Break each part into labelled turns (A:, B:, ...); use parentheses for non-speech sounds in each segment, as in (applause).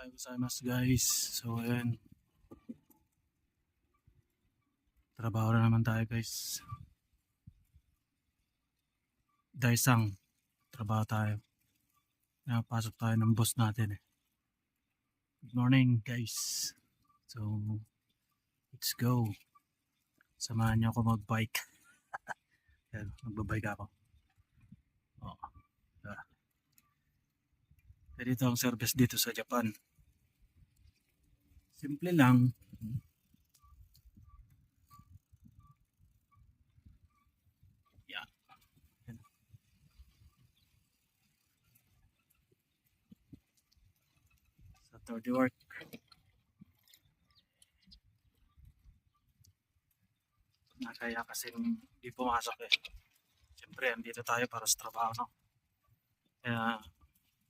A: Ayaw gozaimasu guys. So ayan. Trabaho na naman tayo guys. Daisang. Trabaho tayo. Napasok tayo ng boss natin eh. Good morning guys. So, let's go. Samahan niyo ako mag-bike. (laughs) Ayan, magbabike ako. Oh. Ah. Ganito ang service dito sa Japan. Simple lang. Yeah. Sa third work. Nakaya kasi hindi pumasok eh. Siyempre, andito tayo para sa trabaho. No? Kaya,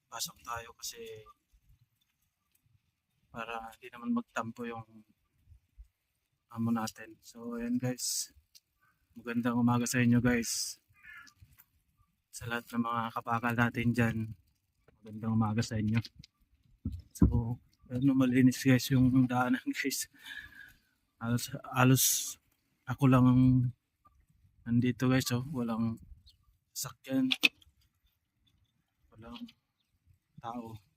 A: pasok tayo kasi para hindi naman magtampo yung amo natin. So, ayan guys. Magandang umaga sa inyo guys. Sa lahat ng mga kapakal natin dyan. Magandang umaga sa inyo. So, ano malinis guys yung daanan (laughs) guys. Alos, alos ako lang ang nandito guys oh. Walang sakyan. Walang tao.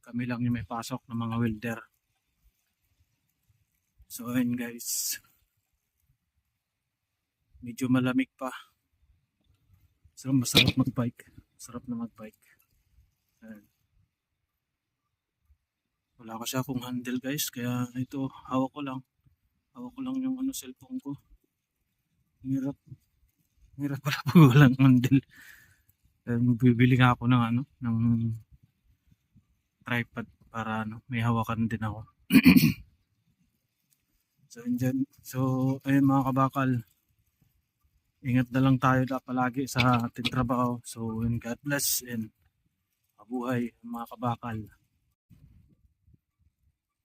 A: Kami lang yung may pasok ng mga welder. So ayun guys. Medyo malamig pa. So masarap magbike. Masarap na magbike. Ayan. Wala kasi akong handle guys. Kaya ito hawak ko lang. Hawak ko lang yung ano cellphone ko. Hirap. Hirap pala (laughs) pag walang handle. Kaya bibili nga ako ng ano, ng tripod para ano, may hawakan din ako. (clears throat) so, andyan. So, ayun mga kabakal. Ingat na lang tayo na palagi sa ating trabaho. So, and God bless and mabuhay mga kabakal.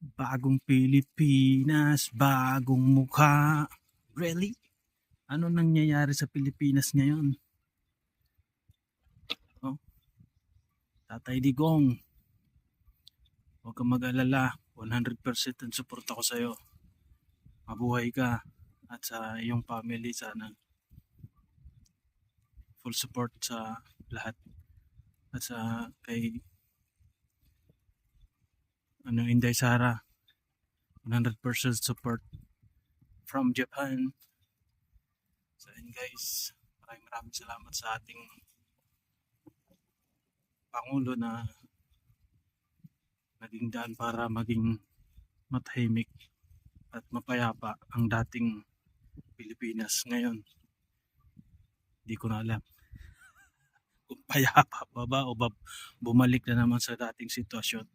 A: Bagong Pilipinas, bagong mukha. Really? Ano nangyayari sa Pilipinas ngayon? Tatay Digong, huwag kang mag-alala. 100% ang support ako sa'yo. Mabuhay ka at sa iyong family sana. Full support sa lahat. At sa kay ano, Inday Sara. 100% support from Japan. So yun guys, maraming maraming salamat sa ating Pangulo na naging daan para maging matahimik at mapayapa ang dating Pilipinas ngayon. Hindi ko na alam (laughs) kung payapa pa ba o bumalik na naman sa dating sitwasyon.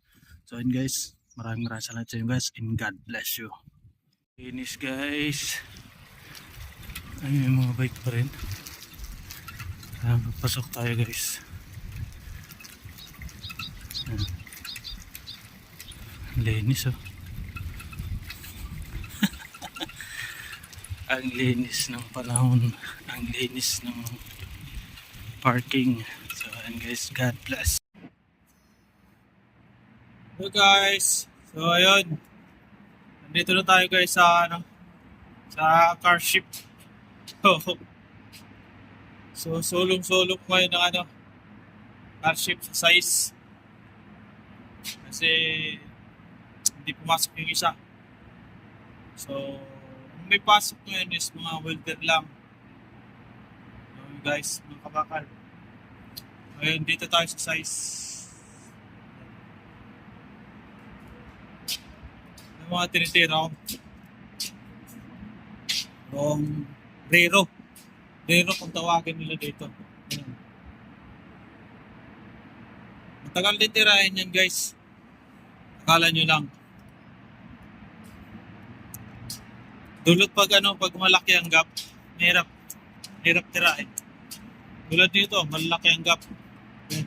A: So yun guys, maraming maraming salamat sa inyo guys and God bless you. Finish guys. Ay, may mga bike pa rin. Ah, pasok tayo guys. Ayan. Ang linis oh. (laughs) ang linis ng panahon. Ang linis ng parking. So, and guys, God bless. Hello guys. So, ayun. Nandito na tayo guys sa ano sa car ship. (laughs) So, so sulong-sulong ngayon ng ano car ship sa size. Kasi hindi pumasok yung isa. So, may pasok ngayon is mga welder lang. So, guys, mga kabakal. Ngayon, dito tayo sa size. Yung mga tinitira ko. Yung rero. Rero kung tawagin nila dito. Ayan. Matagal din tirahin yan guys. Akala nyo lang. Dulot pag ano, pag malaki ang gap, hirap, hirap tirahin. Tulad dito, malaki ang gap. Yan.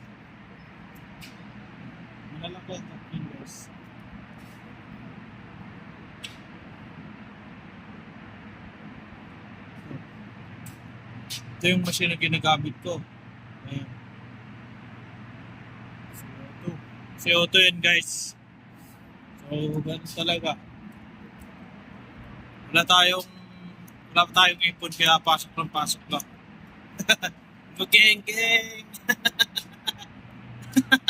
A: Malaki ang gap. Ito yung machine na ginagamit ko. Ayan. So, ito.
B: Si Otto yun guys. So, ganun talaga. Wala tayong, wala tayong ipon kaya pasok lang pasok lang. (laughs) Magkeng-keng! (laughs)